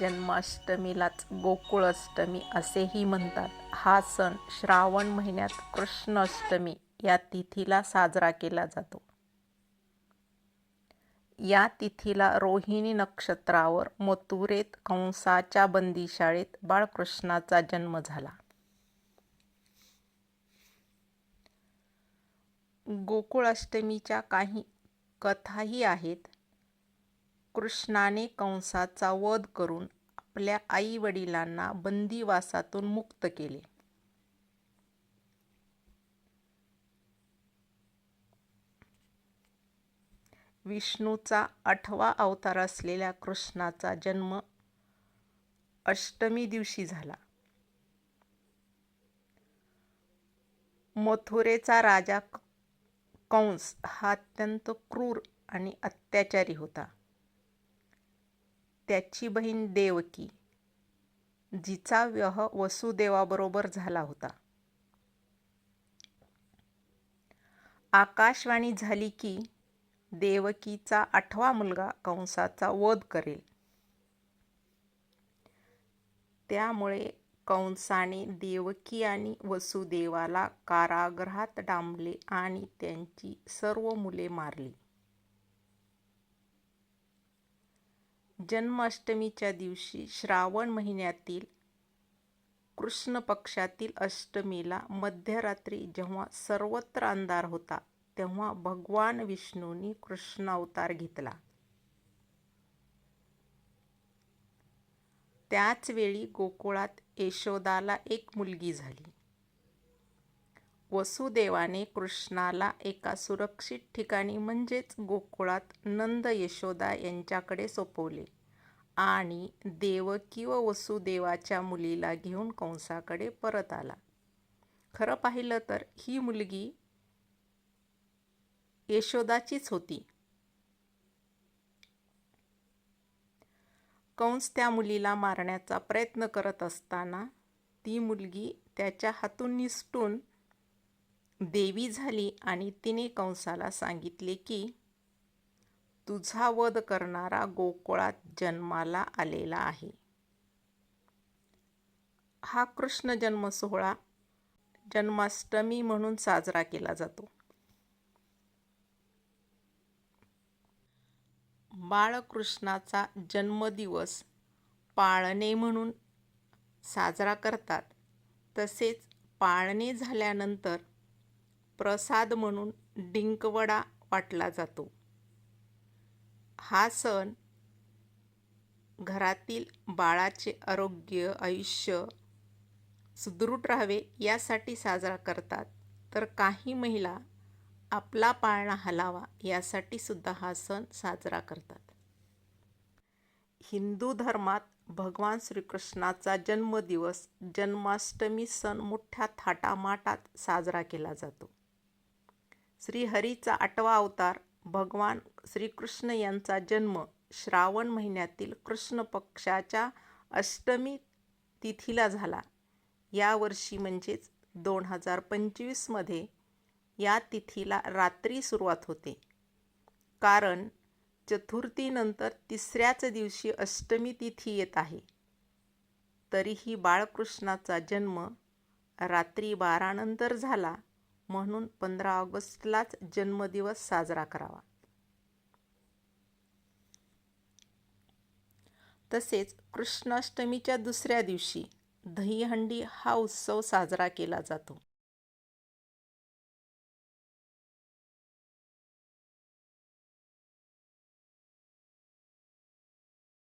जन्माष्टमीलाच गोकुळाष्टमी असेही म्हणतात. हा सण श्रावण महिन्यात कृष्णाष्टमी या तिथीला साजरा केला जातो. या तिथीला रोहिणी नक्षत्रावर मथुरेत कंसाच्या बंदीशाळेत बाळकृष्णाचा जन्म झाला. गोकुळाष्टमीच्या काही कथाही आहेत. कृष्णाने कंसाचा वध करून आपल्या आई-वडिलांना बंदिवासातून मुक्त केले. विष्णूचा आठवा अवतार असलेल्या कृष्णाचा जन्म अष्टमी दिवशी झाला. मथुरेचा राजा कंस हा अत्यंत क्रूर आणि अत्याचारी होता. त्याची बहीण देवकी, जिचा विवाह वसुदेवाबरोबर झाला होता. आकाशवाणी झाली की देवकीचा आठवा मुलगा कंसाचा वध करेल. त्यामुळे कंसाने देवकी आणि वसुदेवाला कारागृहात डांबले आणि त्यांची सर्व मुले मारली. जन्माष्टमीच्या दिवशी श्रावण महिन्यातील कृष्ण पक्षातील अष्टमीला मध्यरात्री जेव्हा सर्वत्र अंधार होता तेव्हा भगवान विष्णूंनी कृष्णावतार घेतला. त्याच वेळी गोकुळात यशोदाला एक मुलगी झाली. वसुदेवाने कृष्णाला एका सुरक्षित ठिकाणी म्हणजेच गोकुळात नंद यशोदा यांच्याकडे सोपवले आणि देवकी व वसुदेवाच्या मुलीला घेऊन कंसाकडे परत आला. खरं पाहिलं तर ही मुलगी यशोदाचीच होती. कंस त्या मुलीला मारण्याचा प्रयत्न करत असताना ती मुलगी त्याच्या हातून निसटून देवी झाली आणि तिने कंसाला सांगितले की तुझा वध करणारा गोकुळात जन्माला आलेला आहे. हा कृष्ण जन्म सोहळा जन्माष्टमी म्हणून साजरा केला जातो. बाळकृष्णाचा जन्मदिवस पाळणे म्हणून साजरा करतात. तसेच पाळणे झाल्यानंतर प्रसाद म्हणून डिंकवडा वाटला जातो. हा सण घरातील बाळाचे आरोग्य, आयुष्य सुदृढ राहावे यासाठी साजरा करतात तर काही महिला आपला पाळणा हलावा यासाठी सुद्धा हा सण साजरा करतात. हिंदू धर्मात भगवान श्रीकृष्णाचा जन्मदिवस जन्माष्टमी सण मोठ्या थाटामाटात साजरा केला जातो. श्रीहरीचा आठवा अवतार भगवान श्रीकृष्ण यांचा जन्म श्रावण महिन्यातील कृष्ण पक्षाच्या अष्टमी तिथीला झाला. यावर्षी म्हणजेच दोन हजार पंचवीसमध्ये या तिथीला रात्री सुरुवात होते. कारण चतुर्थीनंतर तिसऱ्याच दिवशी अष्टमी तिथी येत आहे. तरीही बाळकृष्णाचा जन्म रात्री बारानंतर झाला म्हणून पंधरा ऑगस्टलाच जन्मदिवस साजरा करावा. तसेच कृष्णाष्टमीच्या दुसऱ्या दिवशी दहीहंडी हा उत्सव साजरा केला जातो.